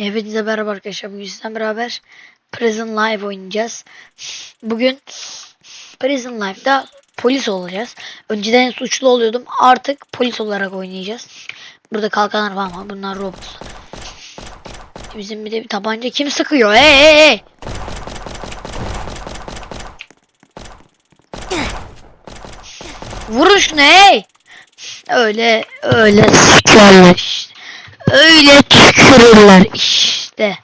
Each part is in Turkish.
Hepinize merhaba arkadaşlar. Bugün sizden beraber Prison Live oynayacağız. Bugün Prison Live'da polis olacağız. Önceden suçlu oluyordum. Artık polis olarak oynayacağız. Burada kalkanlar var. Bunlar robot. Bizim bir de bir tabanca kim sıkıyor? Hey hey hey! Vurun şunu hey! Öyle öyle sıkıyorlar işte. Öyle tükürürler işte.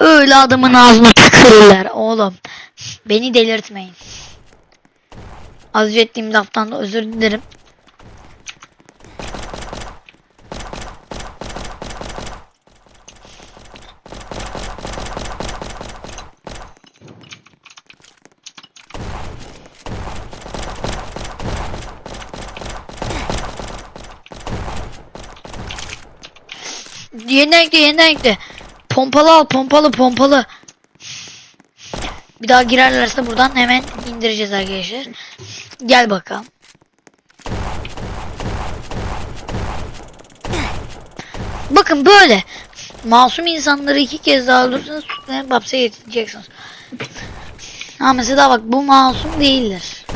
Öyle adamın ağzına tükürürler oğlum. Beni delirtmeyin. Az ettiğim laftan da özür dilerim. Yeniden ekle yeniden ekle. Pompalı al pompalı pompalı. Bir daha girerlerse buradan hemen indireceğiz arkadaşlar. Gel bakalım. Bakın böyle. Masum insanları iki kez daha öldürürseniz tutuklanıp getireceksiniz. Ha mesela bak bu masum değildir.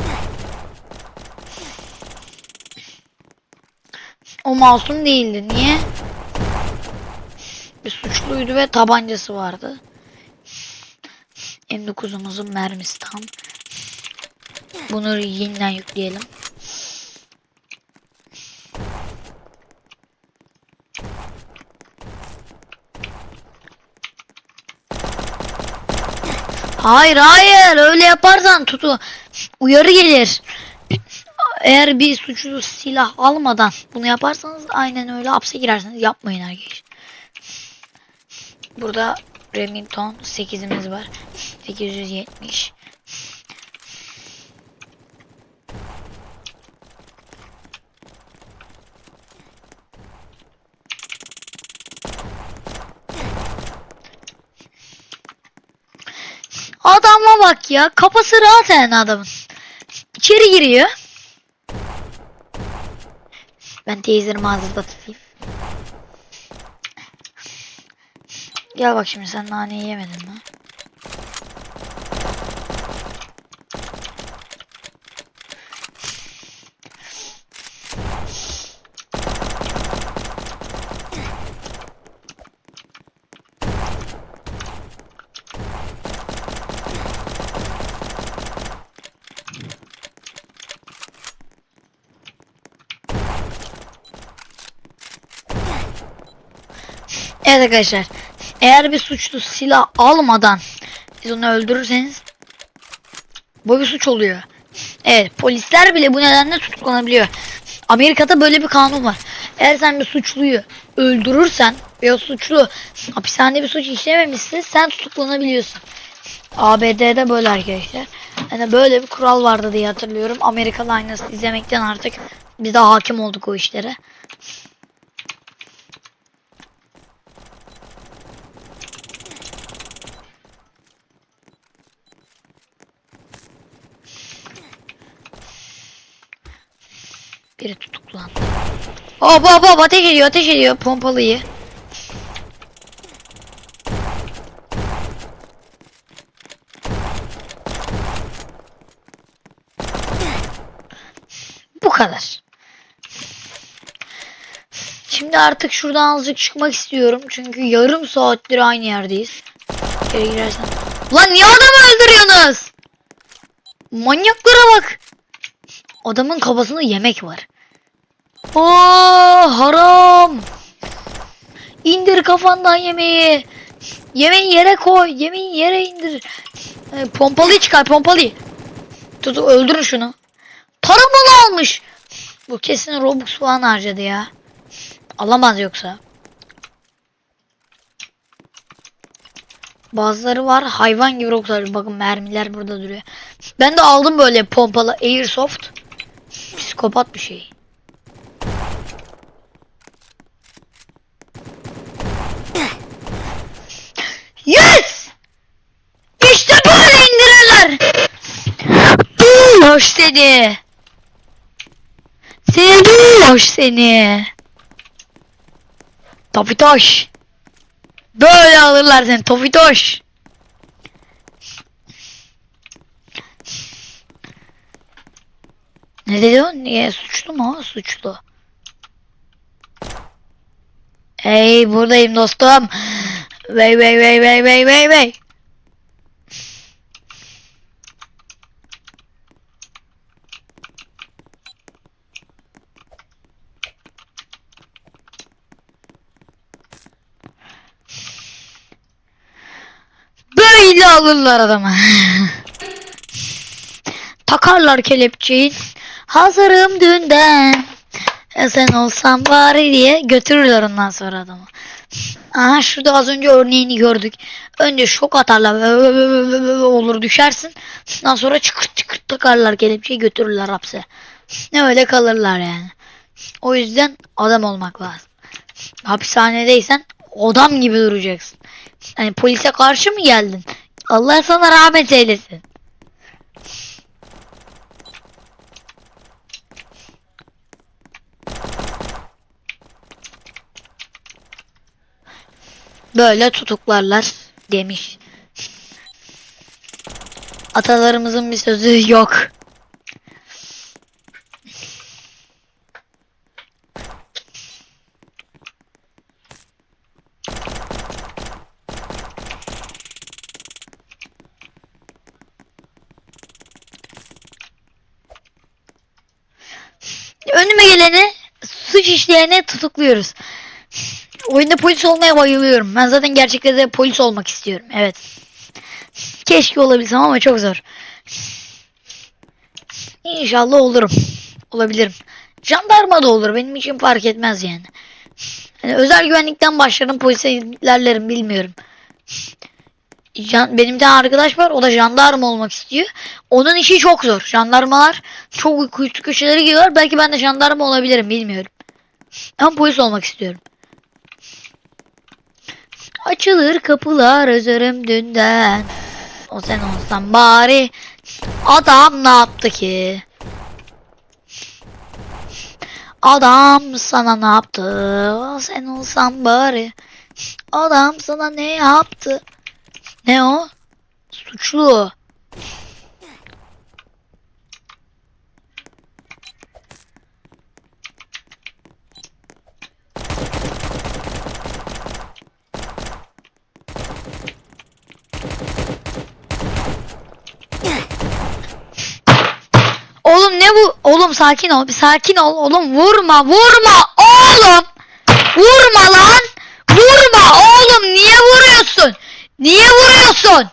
O masum değildi. Niye? Bir suçluydu ve tabancası vardı. M9'umuzun mermisi tam. Bunu yeniden yükleyelim. Hayır hayır öyle yaparsan tutu uyarı gelir. Eğer bir suçlu silah almadan bunu yaparsanız aynen öyle hapse girersiniz. Yapmayın arkadaşlar. Burada Remington 8'imiz var. 870. Adama bak ya. Kafası rahat yani adamın. İçeri giriyor. Ben taser'ımı hazırda Gel bak şimdi sen naneyi yemedin mi? Evet arkadaşlar. Eğer bir suçlu silah almadan siz onu öldürürseniz bu bir suç oluyor. Evet polisler bile bu nedenle tutuklanabiliyor. Amerika'da böyle bir kanun var. Eğer sen bir suçluyu öldürürsen ve o suçlu hapishanede bir suç işlememişse sen tutuklanabiliyorsun. ABD'de böyle arkadaşlar. Yani böyle bir kural vardı diye hatırlıyorum. Amerikalı aynası izlemekten artık biz daha hakim olduk o işlere. Hop hop hop ateş ediyor ateş ediyor pompalıyı. Bu kadar. Şimdi artık şuradan azıcık çıkmak istiyorum. Çünkü yarım saattir aynı yerdeyiz. Geri girersen. Lan niye adamı öldürüyorsunuz? Manyaklara bak. Adamın kafasında yemek var. Aa haram. İndir kafandan yemeği. Yemeği yere koy. Yemeği yere indir. E, pompalıyı çıkar pompalıyı. Tut öldürün şunu. Taramalı almış. Bu kesin Robux falan harcadı ya. Alamaz yoksa. Bazıları var hayvan gibi Robux. Bakın mermiler burada duruyor. Ben de aldım böyle pompalı Airsoft. Psikopat bir şey. Yes! İşte böyle indirirler. Hoş seni. Hoş seni. Tabii taş. Böyle alırlar seni Tofitoş. Ne dedi o? Niye suçlu mu? Suçlu. Hey buradayım dostum. Vey vey vey vey vey vey vey. Böyle alırlar adamı. Takarlar kelepçeyi. Hazırım dünden. E sen olsan bari diye götürürler ondan sonra adamı. Aha şurada az önce örneğini gördük. Önce şok atarlar olur düşersin. Ondan sonra çıkırt çıkırt takarlar kelepçeyi götürürler hapse. Ne öyle kalırlar yani. O yüzden adam olmak lazım. Hapishanedeysen adam gibi duracaksın. Hani polise karşı mı geldin? Allah sana rahmet eylesin. Böyle tutuklarlar demiş. Atalarımızın bir sözü yok. Önüme geleni suç işleyene tutukluyoruz. Oyunda polis olmaya bayılıyorum. Ben zaten gerçekten de polis olmak istiyorum. Evet. Keşke olabilsem ama çok zor. İnşallah olurum. Olabilirim. Jandarma da olur. Benim için fark etmez yani. Yani özel güvenlikten başlarım polise ilerlerim bilmiyorum. Jan- benim tane arkadaş var o da jandarma olmak istiyor. Onun işi çok zor. Jandarmalar çok kuytu köşelere giriyorlar. Belki ben de jandarma olabilirim bilmiyorum. Ama polis olmak istiyorum. Açılır kapılar özürüm dünden. O sen olsan bari. Adam ne yaptı ki? Adam sana ne yaptı? O sen olsan bari. Adam sana ne yaptı? Ne o? Suçlu. Oğlum ne bu? Oğlum sakin ol. Bir sakin ol. Oğlum vurma. Vurma. Oğlum. Vurma lan. Vurma. Oğlum niye vuruyorsun? Niye vuruyorsun?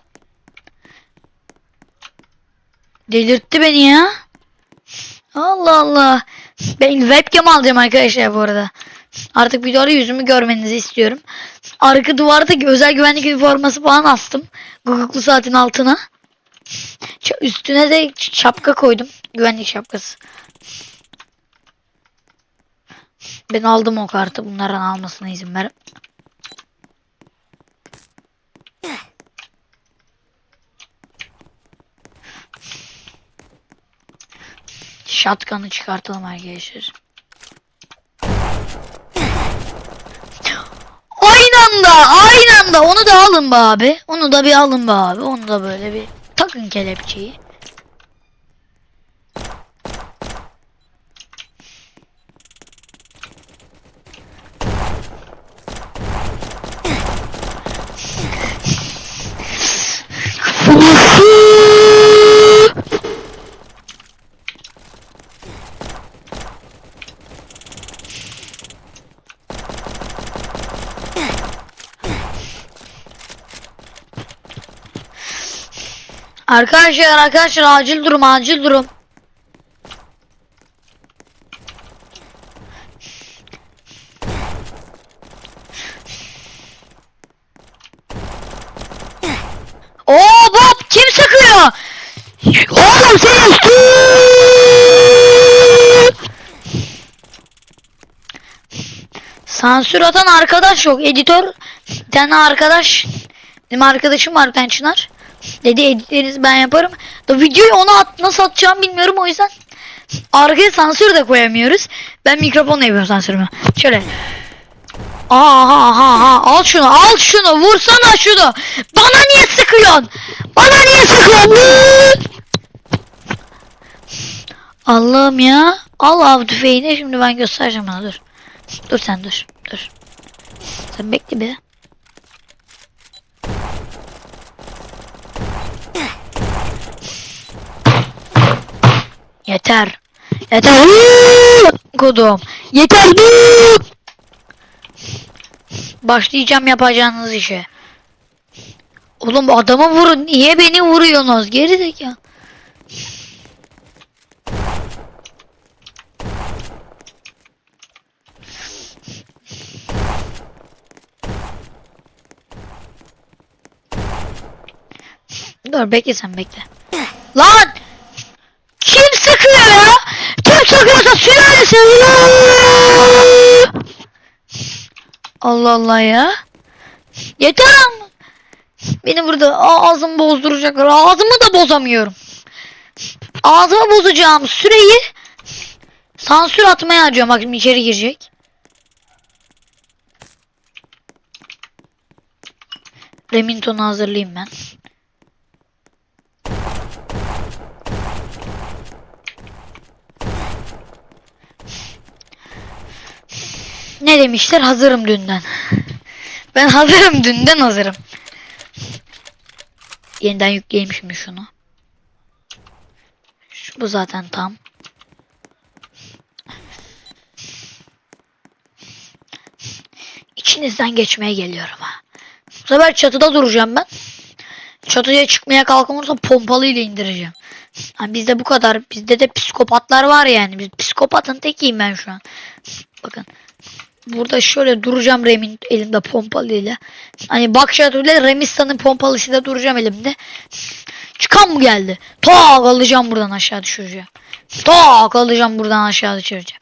Delirtti beni ya. Allah Allah. Ben webcam alacağım arkadaşlar bu arada. Artık videoda yüzümü görmenizi istiyorum. Arka duvardaki özel güvenlik üniforması falan astım. Guguklu saatin altına. Üstüne de şapka koydum. Güvenlik şapkası. Ben aldım o kartı. Bunların almasına izin ver. Shotgun'ı çıkartalım arkadaşlar. Aynı anda, aynı anda. Onu da alın be abi. Onu da bir alın be abi. Onu da böyle bir takın kelepçeyi. Arkadaşlar arkadaşlar acil durum acil durum. Oo Bob kim sıkıyor? Oğlum senin Sansür atan arkadaş yok. Editör bir tane arkadaş benim arkadaşım var Çınar. Dedi editlerinizi ben yaparım. Da videoyu ona at, nasıl atacağımı bilmiyorum o yüzden arkaya sansür de koyamıyoruz. Ben mikrofonla yapıyorum sansürümü. Şöyle. Aha aha aha. Aa şunu al şunu vursana şunu. Bana niye sıkıyorsun? Bana niye sıkıyorsun? Allah'ım ya. Al av tüfeğini şimdi ben göstereceğim ona dur. Dur sen dur. Dur. Sen bekle bir. Yeter. Yeter. Kodum. Yeter. Başlayacağım yapacağınız işe. Oğlum adamı vurun. Niye beni vuruyorsunuz? Geri zekalı. Dur bekle sen bekle. Lan! Kim sıkıyor ya? Kim sıkıyorsa sülalesi. Allah Allah ya. Yeter ama. Beni burada ağzımı bozduracaklar. Ağzımı da bozamıyorum. Ağzımı bozacağım süreyi sansür atmaya harcıyorum. Bak içeri girecek. Remington'u hazırlayayım ben. Ne demişler? Hazırım dünden. Ben hazırım dünden hazırım. Yeniden yükleyeyim şimdi şunu. Şu, bu zaten tam. İçinizden geçmeye geliyorum ha. Bu sefer çatıda duracağım ben. Çatıya çıkmaya kalkamarsam pompalıyla indireceğim. Ha, bizde bu kadar. Bizde de psikopatlar var yani. Biz psikopatın tekiyim ben şu an. Bakın. Burada şöyle duracağım Rem'in elimde pompalıyla. Hani Bakşatü'yle Remista'nın pompalısıyla duracağım elimde. Çıkan mı geldi? Tak alacağım buradan aşağı düşüreceğim. Tak alacağım buradan aşağı düşüreceğim.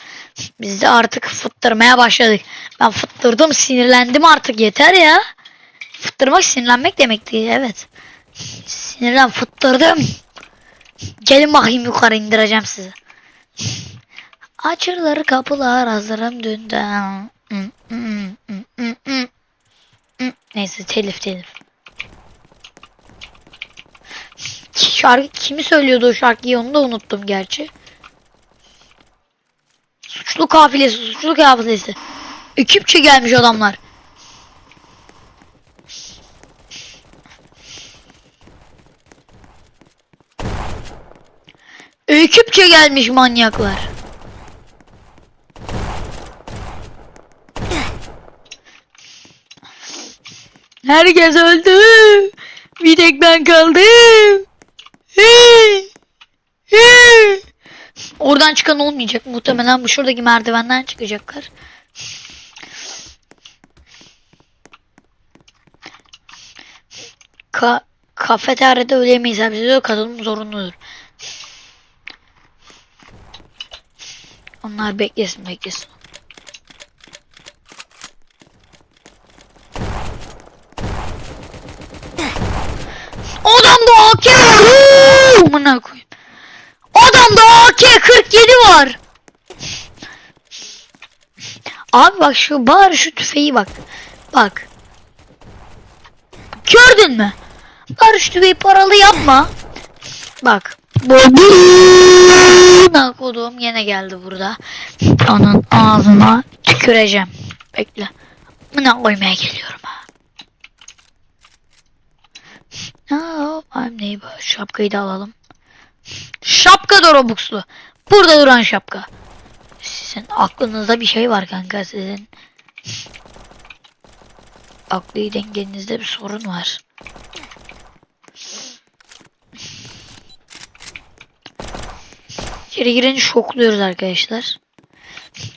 Biz de artık fıttırmaya başladık. Ben fıttırdım sinirlendim artık yeter ya. Fıttırmak sinirlenmek demekti evet. Sinirlen fıttırdım. Gelin bakayım yukarı indireceğim sizi. Açılır kapılar hazırım dünden. Neyse telif telif. Şarkı kimi söylüyordu o şarkıyı onu da unuttum gerçi. Suçlu kafilesi, suçlu kafilesi. Ekipçe gelmiş adamlar. Ekipçe gelmiş manyaklar. Herkes öldü. Bir tek ben kaldım. Oradan çıkan olmayacak. Muhtemelen bu şuradaki merdivenden çıkacaklar. Ka kafeteryada ölemeyiz abi. Size katılım zorunludur. Onlar beklesin beklesin. Adamda AK var. Amına koyayım. Adamda AK 47 var. Abi bak şu bari şu tüfeği bak. Bak. Gördün mü? Bari şu tüfeği paralı yapma. Bak. Bobina kodum yine geldi burada. Onun ağzına tüküreceğim. Bekle. Buna koymaya geliyorum ha. Oh, I'm neighbor. Şapkayı da alalım. Şapka da Robux'lu. Burada duran şapka. Sizin aklınızda bir şey var kanka sizin. Akli dengenizde bir sorun var. İçeri girince şokluyoruz arkadaşlar.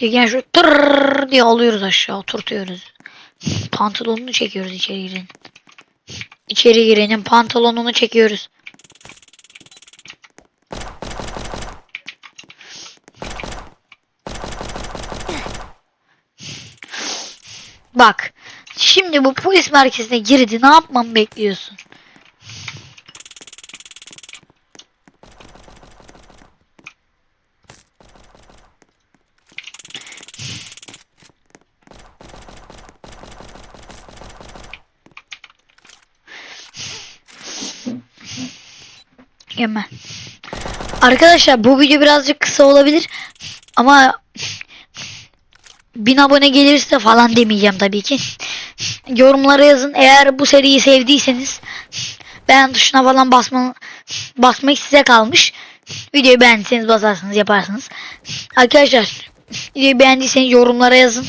Yani şu tırrrr diye alıyoruz aşağı oturtuyoruz. Pantolonunu çekiyoruz içeri girin. İçeri girenin pantolonunu çekiyoruz. Bak. Şimdi bu polis merkezine girdi. Ne yapmamı bekliyorsun? Yeme. Arkadaşlar bu video birazcık kısa olabilir ama 1000 abone gelirse falan demeyeceğim tabii ki. Yorumlara yazın eğer bu seriyi sevdiyseniz beğen tuşuna falan basma, basmak size kalmış. Videoyu beğendiyseniz basarsınız yaparsınız. Arkadaşlar videoyu beğendiyseniz yorumlara yazın.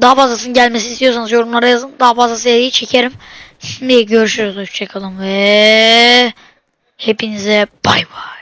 Daha fazlasının gelmesi istiyorsanız yorumlara yazın. Daha fazla seriyi çekerim. Şimdi görüşürüz. Hoşçakalın ve hepinize bay bay.